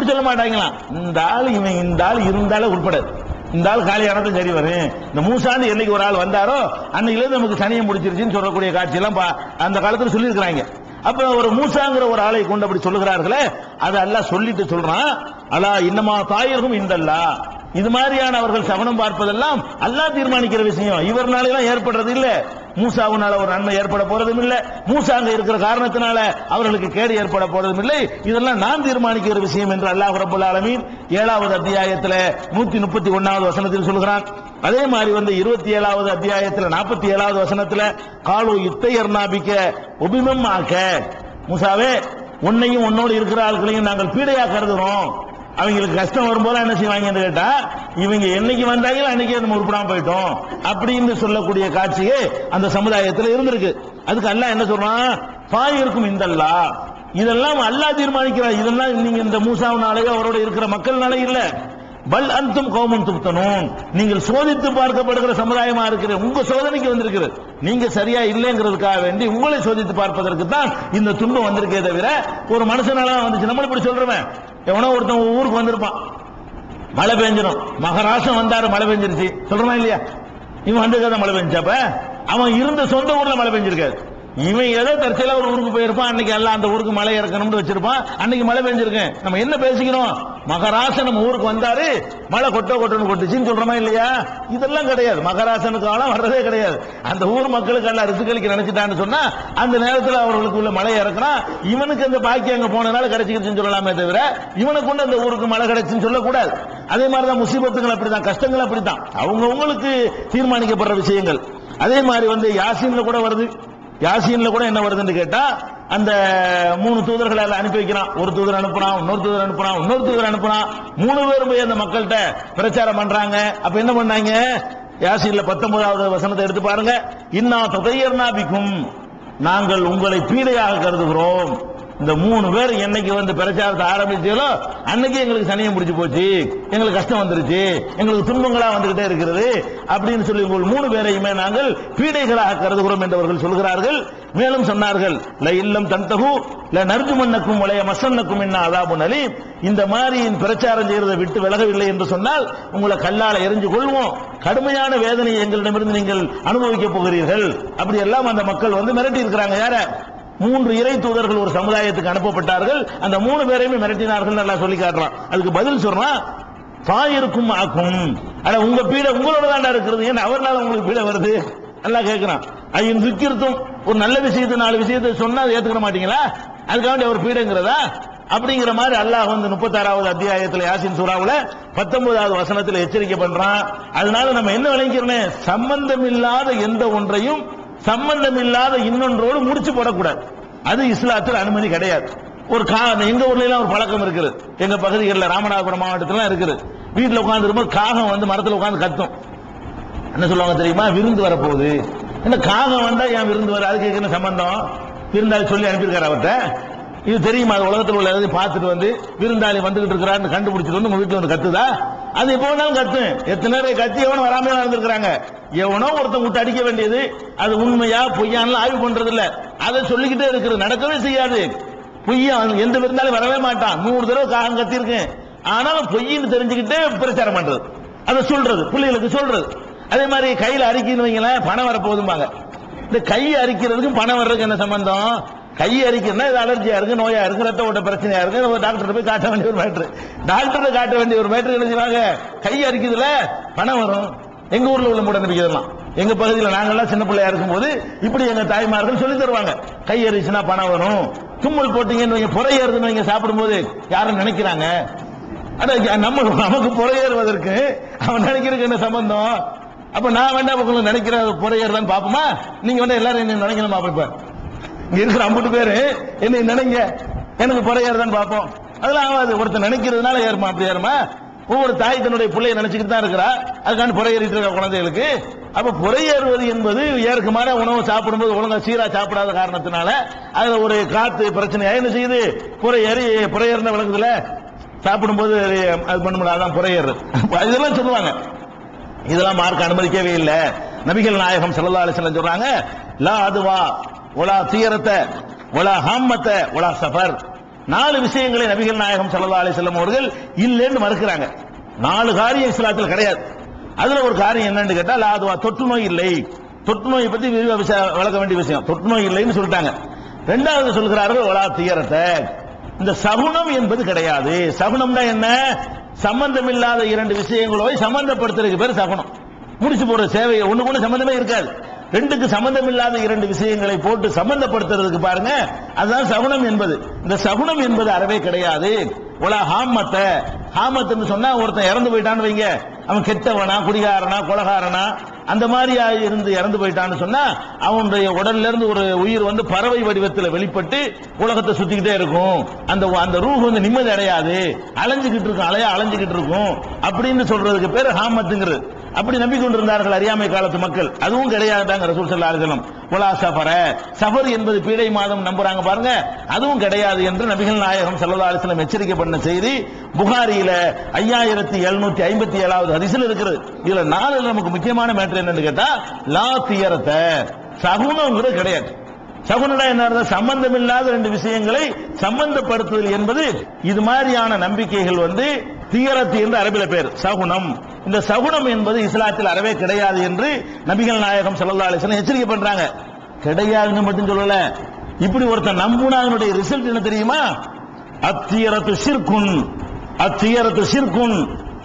அப்படி சொல்ல மாட்டாங்களாம் இந்த ஆள் இவன் இந்த ஆள் இருந்தாலும் உட்படாது இந்த ஆள் காலியானதும் சரி வரும். இந்த மூசாந்து என்னைக்கு ஒரு ஆள் வந்தாரோ அன்னையில நமக்கு சனியம் முடிச்சிருச்சுன்னு சொல்லக்கூடிய காட்சியெல்லாம் பா- அந்த காலத்தில் சொல்லியிருக்கிறாங்க. அப்ப ஒரு மூசாங்கிற ஒரு ஆளை கொண்டு அப்படி சொல்லுகிறார்களே அதை அல்லாஹ் சொல்லிட்டு சொல்றான் அலா இன்னமா தாயர்கும் இந்தல்லா. இது மாதிரியான அவர்கள் சவனம் பார்ப்பதெல்லாம் அல்லா தீர்மானிக்கிற விஷயம். இவர்னால எல்லாம் ஏற்படுறது இல்லை. மூசாவுனால ஒரு நன்மை ஏற்பட போறதும் இல்லை. மூசா அங்க இருக்கிற காரணத்தினால அவர்களுக்கு கேடு ஏற்பட போறதும் இல்லை. இதெல்லாம் நான் தீர்மானிக்கிற விஷயம் என்று அல்லாஹ் ரபுல் ஆலமீன் ஏழாவது அத்தியாயத்துல நூத்தி முப்பத்தி ஒன்னாவது வசனத்தில் சொல்கிறான் அதே மாதிரி வந்து இருபத்தி ஏழாவது அத்தியாயத்துல நாற்பத்தி ஏழாவது வசனத்துல காலு இத்தையர் நாபிக்க உபிமம் ஆக்க மூசாவே உன்னையும் உன்னோடு இருக்கிற ஆட்களையும் நாங்கள் பீடையா கருதுறோம் அவங்களுக்கு கஷ்டம் வரும்போது என்ன செய்வாங்கன்னு கேட்டா இவங்க என்னைக்கு வந்தாங்களோ அன்னைக்கே நம்ம உருப்படாம போயிட்டோம். அப்படின்னு சொல்லக்கூடிய காட்சியே அந்த சமுதாயத்தில் இருந்திருக்கு. அதுக்கு அல்ல என்ன சொல்றான்? பாயிருக்கும் இந்த அல்லாஹ் இதெல்லாம் அல்லாஹ் தீர்மானிக்கிறார் இதெல்லாம் நீங்க இந்த மூசாவினாலேயோ அவரோட இருக்கிற மக்கள்னாலே இல்ல. பல் அந்தும் கௌமம் துப்தனும் நீங்கள் சோதித்து பார்க்கப்படுகிற சமுதாயமா இருக்கிற உங்க சோதனைக்கு வந்திருக்கிறது. நீங்க சரியா இல்லைங்கிறதுக்காக வேண்டி உங்களை சோதித்து பார்ப்பதற்கு தான் இந்த துன்பம் வந்திருக்கே தவிர ஒரு மனுஷனால வந்துச்சு. நம்மள இப்படி சொல்றவன் எவனோ ஒருத்தன் ஊருக்கு வந்திருப்பான். மழை பெஞ்சிடும். மகராசம் வந்தாரு மழை பெஞ்சிருச்சு. சொல்றான் இல்லையா? இவன் வந்து மழை பெஞ்சப்ப? அவன் இருந்த சொந்த ஊர்ல மழை பெஞ்சிருக்காரு. இவன் ஏதோ தற்செயலா ஒரு ஊருக்கு போயிருப்பான். அன்னைக்கு எல்லாம் அந்த ஊருக்கு மழை இறக்கணும்னு வச்சிருப்பான். அன்னைக்கு மழை பெஞ்சிருக்கேன் நம்ம என்ன பேசிக்கிறோம்? மகராசன் நம்ம ஊருக்கு வந்தாரு. மழை கொட்ட கொட்டன்னு கொட்டுச்சுன்னு சொல்றோமா இல்லையா? இதெல்லாம் கிடையாது. மகராசனுக்கு ஆளம் வர்றதே கிடையாது. அந்த ஊர் மக்களுக்கு எல்லாம் ரிசுக்களிக்க நினைச்சிட்டான்னு சொன்னா அந்த நேரத்தில் அவர்களுக்கு உள்ள மழை இறக்குறான். இவனுக்கு அந்த பாக்கி அங்க போனதுனால கிடைச்சிக்கிச்சுன்னு சொல்லலாமே தவிர இவனுக்கு கொண்டு அந்த ஊருக்கு மழை கிடைச்சுன்னு சொல்லக்கூடாது. அதே மாதிரிதான் முசீபத்துகள் அப்படிதான் கஷ்டங்கள் அப்படித்தான். அவங்கவுங்களுக்கு தீர்மானிக்கப்படுற விஷயங்கள். அதே மாதிரி வந்து யாசின்ல கூட வருது. யாசீன்ல கூட என்ன வருதுன்னு கேட்டா அந்த மூணு தூதர்களை அதை அனுப்பி வைக்கிறான். ஒரு தூதர் அனுப்புறான் இன்னொரு தூதர் அனுப்புறான் இன்னொரு தூதர் அனுப்புறான். மூணு பேரும் போய் அந்த மக்கள்கிட்ட பிரச்சாரம் பண்றாங்க. அப்ப என்ன பண்ணாங்க? யாசீன்ல பத்தொன்பதாவது வசனத்தை எடுத்து பாருங்க. இன்னா தொகையர்னா பிக்கும் நாங்கள் உங்களை பீடையாக கருதுகிறோம். இந்த மூணு பேர் என்னைக்கு வந்து பிரச்சாரத்தை ஆரம்பிச்சீங்களோ அன்னைக்கு எங்களுக்கு சனியம் பிடிச்சி போச்சு. எங்களுக்கு கஷ்டம் வந்துருச்சு. எங்களுக்கு துன்பங்களா வந்துகிட்டே இருக்கிறது. அப்படின்னு சொல்லி உங்கள் மூணு பேரையுமே நாங்கள் பீடைகளாக கருதுகிறோம் என்று அவர்கள் சொல்கிறார்கள். மேலும் சொன்னார்கள் ல இல்லம் தந்தகு ல நர்ஜுமன்னக்கும் உலைய மசன்னக்கும் என்ன அதாபுன் அலி இந்த மாதிரி பிரச்சாரம் செய்யறதை விட்டு விலகவில்லை என்று சொன்னால் உங்களை கல்லால எரிஞ்சு கொள்வோம் கடுமையான வேதனையை எங்களிடமிருந்து நீங்கள் அனுபவிக்க போகிறீர்கள். அப்படி எல்லாம் அந்த மக்கள் வந்து மிரட்டி இருக்கிறாங்க யார? மூன்று இறை தூதர்கள் ஒரு சமுதாயத்துக்கு அனுப்பப்பட்டார்கள். அந்த மூணு பேரையுமே மிரட்டினார்கள் நல்லா சொல்லி காட்டுறான். அதுக்கு பதில் சொல்றான் தாயிருக்கும் ஆக்கும். அட உங்க பீடை உங்களோட தாண்டா இருக்கிறது. ஏன்னா அவர்னால உங்களுக்கு பீடை வருது? நல்லா கேட்கிறான் ஐயன் விக்கிருத்தும் ஒரு நல்ல விஷயத்தை நாலு விஷயத்தை சொன்னா அதை ஏத்துக்கிற மாட்டீங்களா? அதுக்காக அவர் பீடங்கிறதா? அப்படிங்கிற மாதிரி அல்லாஹ் வந்து முப்பத்தாறாவது அத்தியாயத்தில் யாசின் சூறாவில் பத்தொன்பதாவது வசனத்தில் எச்சரிக்கை பண்றான். அதனால நம்ம என்ன விளங்கிறோம் சம்பந்தம் இல்லாத எந்த ஒன்றையும் சம்பந்தம் இல்லாத இன்னொன்றோடு முடிச்சு போடக்கூடாது. அது இஸ்லாத்தில் அனுமதி கிடையாது. ஒரு கா எங்க ஊர்ல எல்லாம் ஒரு பழக்கம் இருக்குது. எங்க பகுதிகளில் ராமநாதபுரம் மாவட்டத்திலாம் இருக்குது. வீட்டில் உட்காந்து இருக்கும்போது காகம் வந்து மரத்துல உட்காந்து கத்தும். என்ன சொல்லுவாங்க தெரியுமா? விருந்து வரப்போகுது. என்ன காகம் வந்தா ஏன் விருந்து வர அதுக்கு என்ன சம்பந்தம்? விருந்தாளி சொல்லி அனுப்பியிருக்காரு அவர்கிட்ட. இது தெரியுமா? அது உலகத்தில் உள்ள எல்லாத்தையும் பார்த்துட்டு வந்து விருந்தாளி வந்துகிட்டு இருக்கிறான்னு கண்டுபிடிச்சிட்டு வந்து உங்க வீட்டில் வந்து கத்துதா? அது எப்போ வேணாலும் கத்து எத்தனை நேரம் கத்தி எவனும் வராம நடந்திருக்கிறாங்க. எவனோ ஒருத்தன் விட்டு அடிக்க வேண்டியது அது உண்மையா பொய்யான்னு ஆய்வு பண்றது இல்ல அதை சொல்லிக்கிட்டே இருக்கிறது. நடக்கவே செய்யாது. பொய்யா எந்த விருந்தாலும் வரவே மாட்டான். நூறு தடவை காகம் கத்திருக்கேன் ஆனாலும் பொய்ன்னு தெரிஞ்சுக்கிட்டே பிரச்சாரம் பண்றது. அதை சொல்றது பிள்ளைகளுக்கு சொல்றது. அதே மாதிரி கையில் அரிக்கின்னு வைங்களேன் பணம் வரப்போகுதும்பாங்க. இந்த கை அரிக்கிறதுக்கும் பணம் வர்றதுக்கு என்ன சம்பந்தம்? கை அரிக்கிறதுனா இது அலர்ஜியா இருக்கு நோயா இருக்கு ரத்த ஓட்ட பிரச்சனையா இருக்கு ஒரு டாக்டர் போய் காட்ட வேண்டிய ஒரு மேட்ரு. டாக்டர் காட்ட வேண்டிய ஒரு மேட்ரு என்ன செய்வாங்க? கை அரிக்குதுல பணம் வரும். எங்க ஊர்ல உள்ள மூட நம்பிக்கை எங்க பகுதியில் நாங்கெல்லாம் சின்ன பிள்ளையா இருக்கும்போது இப்படி எங்க தாய்மார்கள் சொல்லி தருவாங்க. கை அரிச்சுனா பணம் வரும். தும்மல் போட்டீங்கன்னு வைங்க புறையேறுதுன்னு வைங்க சாப்பிடும்போது யாரும் நினைக்கிறாங்க? நம்ம நமக்கு புறையேறுவதற்கு அவன் நினைக்கிறதுக்கு என்ன சம்பந்தம்? அப்ப நான் வேண்டாம் உங்களுக்கு நினைக்கிற புறையேறுதான்னு பாப்போமா நீங்க வேண்டாம் எல்லாரும் என்ன நினைக்கணுமா பாப்போம் இருக்கிற ஐம்பது பேரு. என்ன நினைங்க. எனக்கு புறையேறுதான்னு பார்ப்போம். அதெல்லாம் ஆகாது. ஒருத்தர் நினைக்கிறதுனால ஏறுமா அப்படி ஏறுமா? ஒவ்வொரு தாய் தன்னுடைய பிள்ளையை நினைச்சுக்கிட்டு தான் இருக்கிறா. அதுக்காண்டி புறையேறிட்டு இருக்க குழந்தைகளுக்கு. அப்ப புறையேறுவது என்பது ஏற்கமான உணவு சாப்பிடும்போது ஒழுங்கா சீரா சாப்பிடாத காரணத்தினால அதுல ஒரு காத்து பிரச்சனையா என்ன செய்யுது? புறையேறி புறையேறின விளக்குதுல சாப்பிடும்போது அது பண்ண முடியாது. அதான் புறையேறு. இதெல்லாம் சொல்லுவாங்க. இதெல்லாம் மார்க் அனுமதிக்கவே இல்லை. நபிகள் நாயகம் ஸல்லல்லாஹு அலைஹி சொல்றாங்க லா அதுவா ஒலா துயரத்தை ஒலா ஹாமத்தை ஒலா சஃபர். நாலு விஷயங்களை நபிகள் நாயகம் சல்லா அலி செல்லம் அவர்கள் இல்லைன்னு மறுக்கிறாங்க. நாலு காரியம் இஸ்லாத்தில் கிடையாது. அதுல ஒரு காரியம் என்னன்னு கேட்டால் அது தொற்று நோய் இல்லை. தொற்று நோயை பத்தி விரிவா வளர்க்க வேண்டிய விஷயம். தொற்று நோய் இல்லைன்னு சொல்லிட்டாங்க. ரெண்டாவது சொல்கிறார்கள் ஒலா தீயரத்தை இந்த சகுனம் என்பது கிடையாது. சகுனம்னா என்ன? சம்பந்தம் இல்லாத இரண்டு விஷயங்களோ சம்பந்தப்படுத்துறதுக்கு பேர் சகுனம். முடிச்சு போற சேவை ஒண்ணு கூட சம்பந்தமே இருக்காது. ரெண்டுக்கு சம்பந்தம் இல்லாத இரண்டு விஷயங்களை போட்டு சம்பந்தப்படுத்துறதுக்கு பாருங்க. அதுதான் சகுனம் என்பது. இந்த சகுனம் என்பது அறவே கிடையாது. உலக ஹாமத்த. ஹாமத்துன்னு சொன்னா ஒருத்தன் இறந்து போயிட்டான்னு வைங்க. அவன் கெட்டவனா குடிகாரனா கொலகாரனா அந்த மாதிரியா இருந்து இறந்து போயிட்டான்னு சொன்னா அவனுடைய உடல்ல இருந்து ஒரு உயிர் வந்து பறவை வடிவத்தில் வெளிப்பட்டு உலகத்தை சுத்திக்கிட்டே இருக்கும். அந்த அந்த ரூஹ் வந்து நிம்மதி அடையாது. அலைஞ்சுக்கிட்டு இருக்கும். அலையா அலைஞ்சுக்கிட்டு இருக்கும். அப்படின்னு சொல்றதுக்கு பேர் ஹாமத்துங்கிறது. அப்படி நம்பிக்கொண்டிருந்தார்கள் அறியாமை காலத்து மக்கள். அதுவும் கிடையாதுதாங்க ரசூல் ஸல்லல்லாஹு சஃபர சஃபர் என்பது பீடை மாதம் நம்புறாங்க பாருங்க. அதுவும் கிடையாது என்று நபிகள் நாயகம் ஸல்லல்லாஹு அலைஹி எச்சரிக்கை பண்ண செய்தி. புகாரியில ஐயாயிரத்தி எழுநூத்தி ஐம்பத்தி ஏழாவது ஹதீஸ்ல இருக்கிறது. இதுல நாலு நமக்கு முக்கியமான மேட்டர் என்னன்னு கேட்டா லா தியரத்தை சகுனங்கிறது கிடையாது. சகுனடா என்ன சம்பந்தம் இல்லாத ரெண்டு விஷயங்களை சம்பந்தப்படுத்துதல் என்பது இது மாதிரியான நம்பிக்கைகள் வந்து தீயரத்து என்று அரபில பேர் சகுனம். இந்த சகுனம் என்பது இஸ்லாத்தில் அறவே கிடையாது என்று நபிகள் நாயகம் ஸல்லல்லாஹு அலைஹி எச்சரிக்கை பண்றாங்க. கிடையாதுன்னு மட்டும் சொல்லல. இப்படி ஒருத்தன் நம்புனாதனுடைய ரிசல்ட் என்ன தெரியுமா? அத்தியரத்து சிற்குன் அத்தியரத்து சிற்குன்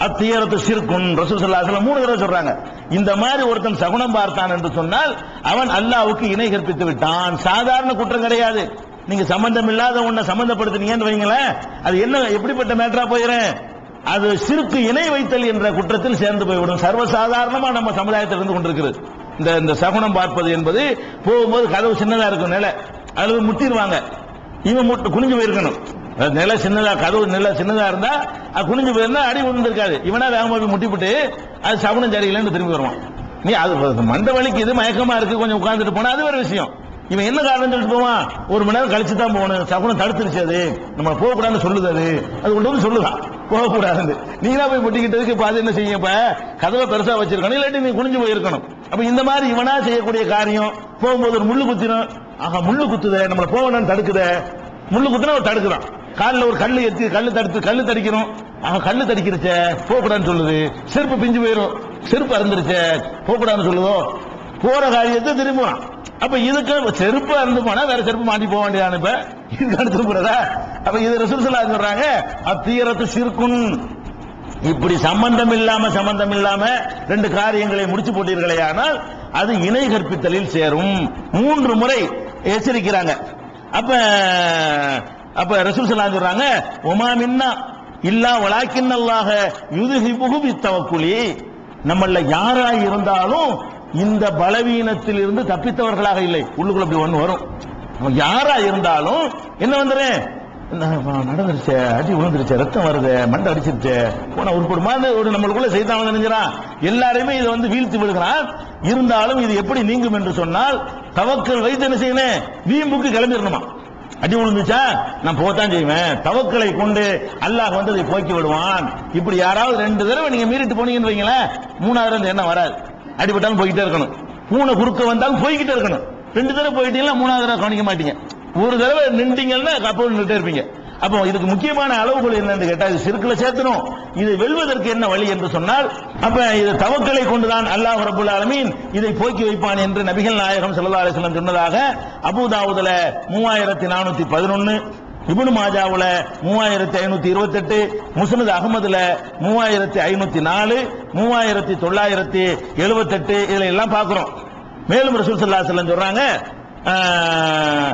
அத்தியரத்து சிற்குன் ரசூல் ஸல்லல்லாஹு மூணு தடவை சொல்றாங்க. இந்த மாதிரி ஒருத்தன் சகுனம் பார்த்தான் என்று சொன்னால் அவன் அல்லாவுக்கு இணை கற்பித்து விட்டான். சாதாரண குற்றம் கிடையாது. நீங்க சம்பந்தம் இல்லாத ஒன்ன சம்பந்தப்படுத்தினீங்கன்னு வைங்களேன். அது என்ன எப்படிப்பட்ட மேட்டரா போயிடுறேன் அது சிறுக்கு இணை வைத்தல் என்ற குற்றத்தில் சேர்ந்து போய்விடும். சர்வசாதாரணமா நம்ம சமுதாயத்தில் இருந்து கொண்டிருக்கிறது. இந்த இந்த சகுனம் பார்ப்பது என்பது போகும்போது கதவு சின்னதா இருக்கும் நிலை. அதுல முட்டிடுவாங்க. இவன் முட்டு குனிஞ்சு போயிருக்கணும். நிலை சின்னதா கதவு நிலை சின்னதா இருந்தா அது குனிஞ்சு போயிருந்தா அடி விழுந்திருக்காது. இவனா வேகமா போய் முட்டிவிட்டு அது சகுனம் சரியில்லைன்னு திரும்பி வருவான். நீ அது மண்ட வலிக்குது மயக்கமா இருக்கு கொஞ்சம் உட்கார்ந்துட்டு போனா அது ஒரு விஷயம். இவன் என்ன காரணம் சொல்லிட்டு போவான்? ஒரு மணி நேரம் கழிச்சு தான் போகணும். சகுனம் தடுத்துருச்சு அது. நம்ம போகக்கூடாதுன்னு சொல்லுது அது. அது கொண்டு வந்து சொல்லுதான் போகக்கூடாதுன்னு. நீங்களா போய் பொட்டிக்கிட்டதுக்கு பாதி என்ன செய்யும் இப்ப? கதவை பெருசா வச்சிருக்கணும். இல்லாட்டி நீ குனிஞ்சு போயிருக்கணும். அப்ப இந்த மாதிரி இவனா செய்யக்கூடிய காரியம் போகும்போது ஒரு முள்ளு குத்தினும் ஆஹா முள்ளு குத்துதே. நம்மளை போகணும்னு தடுக்குதே. முள்ளு குத்துனா ஒரு தடுக்குறான் காலில் ஒரு கல் எத்தி கல் தடுத்து கல் தடிக்கணும். அவன் கல் தடிக்கிறச்சே. போகக்கூடாதுன்னு சொல்லுது. செருப்பு பிஞ்சு போயிடும் செருப்பு அறந்துருச்ச. போகக்கூடாதுன்னு சொல்லுதோ? போற காரியத்தை திரும்புவான். அப்ப இதுக்கு செருப்பு அறுந்து போனா வேற செருப்பு மாட்டி போக வேண்டியதான இப்ப? இதுக்கு அடுத்து போறதா? அப்ப இது ரசூலுல்லா சொல்றாங்க அத்தீரத்து சிறுக்குன் இப்படி சம்பந்தம் இல்லாம சம்பந்தம் இல்லாம ரெண்டு காரியங்களை முடிச்சு போட்டீர்களே ஆனால் அது இணை கற்பித்தலில் சேரும். மூன்று முறை எச்சரிக்கிறாங்க. அப்ப அப்ப ரசூல் ஸல்லல்லாஹு சொல்றாங்க உமா மின்னா இல்லா வலாக்கின் அல்லாஹ யுதுஹிபுஹு பித்தவக்குலி நம்மள யாரா இருந்தாலும் இந்த பலவீனத்தில் இருந்து தப்பித்தவர்களாக இல்லை. உள்ளுக்குள்ள அப்படி ஒண்ணு வரும். யாரா இருந்தாலும் என்ன வந்துடுறேன் நடந்துருச்சே அடி விழுந்துருச்சு ரத்தம் வருது மண்டை அடிச்சிருச்சு போன உருப்படுமா ஒரு நம்மளுக்குள்ள செய்தான் நினைஞ்சிடான் எல்லாருமே இதை வந்து வீழ்த்தி விடுகிறான். இருந்தாலும் இது எப்படி நீங்கும் என்று சொன்னால் தவக்கல் வைத்து என்ன செய்யணும்? வீம்புக்கு கிளம்பிடணுமா? அடி விழுந்துச்சா? நான் போத்தான் செய்வேன். தவக்களை கொண்டு அல்லாஹ் வந்து அதை போக்கி விடுவான். இப்படி யாராவது ரெண்டு தடவை நீங்க மீறிட்டு போனீங்கன்னு வைங்களேன் மூணாவது என்ன வராது. அடிபட்டாலும் போய்கிட்டே இருக்கணும். பூனை குறுக்க வந்தாலும் போய்கிட்டே இருக்கணும். ரெண்டு தடவை போயிட்டீங்கன்னா மூணாவது தடவை கவனிக்க மாட்டீங்க. ஒரு தடவை நின்றீங்கன்னா அப்போ நின்றுட்டே இருப்பீங்க. அப்போ இதுக்கு முக்கியமான அளவுகள் என்னன்னு கேட்டால் இது சிறுக்கில் சேர்த்தணும். இது வெல்வதற்கு என்ன வழி என்று சொன்னால் அப்ப இது தவக்களை கொண்டுதான் அல்லாஹ் ரபுல் ஆலமீன் இதை போக்கி வைப்பான் என்று நபிகள் நாயகம் ஸல்லல்லாஹு அலைஹி சொன்னதாக அபூதாவுதுல மூவாயிரத்தி நானூத்தி பதினொன்னு இபுனு மாஜாவுல மூவாயிரத்தி ஐநூத்தி இருபத்தெட்டு முஸ்னத் அகமதுல மூவாயிரத்தி ஐநூத்தி நாலு மூவாயிரத்தி தொள்ளாயிரத்தி எழுபத்தெட்டு இதுல எல்லாம் பார்க்கிறோம் மேலும் ரசூல் ஸல்லல்லாஹு அலைஹி சொல்றாங்க ஆஹ்,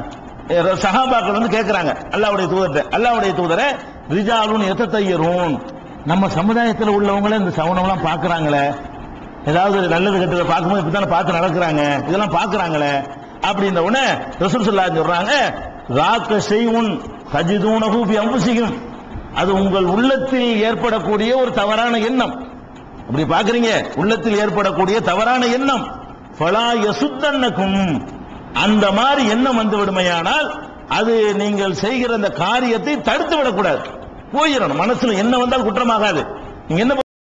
சஹாபாக்கள் வந்து கேட்கிறாங்க அல்லாஹ்வுடைய தூதர்ட்ட அல்லாஹ்வுடைய தூதரை ரிஜாலுன் எத்தத்தையரும் நம்ம சமுதாயத்தில் உள்ளவங்கள இந்த சவுனம்லாம் பார்க்கறாங்களே ஏதாவது நல்லது கெட்டதை பார்க்கும்போது இப்பதானே பார்த்து நடக்கிறாங்க இதெல்லாம் பார்க்கறாங்களே அப்படின்ற உடனே ரசூல் சொல்றாங்க ராக்க செய்வுன் கஜிதூனஹு பி அது உங்கள் உள்ளத்தில் ஏற்படக்கூடிய ஒரு தவறான எண்ணம். அப்படி பாக்குறீங்க உள்ளத்தில் ஏற்படக்கூடிய தவறான எண்ணம். ஃபலா அந்த மாதிரி எண்ணம் வந்து விடுமையானால் அது நீங்கள் செய்கிற அந்த காரியத்தை தடுத்து விடக்கூடாது போயிடணும். மனசுல என்ன வந்தால் குற்றமாகாது. நீங்க என்ன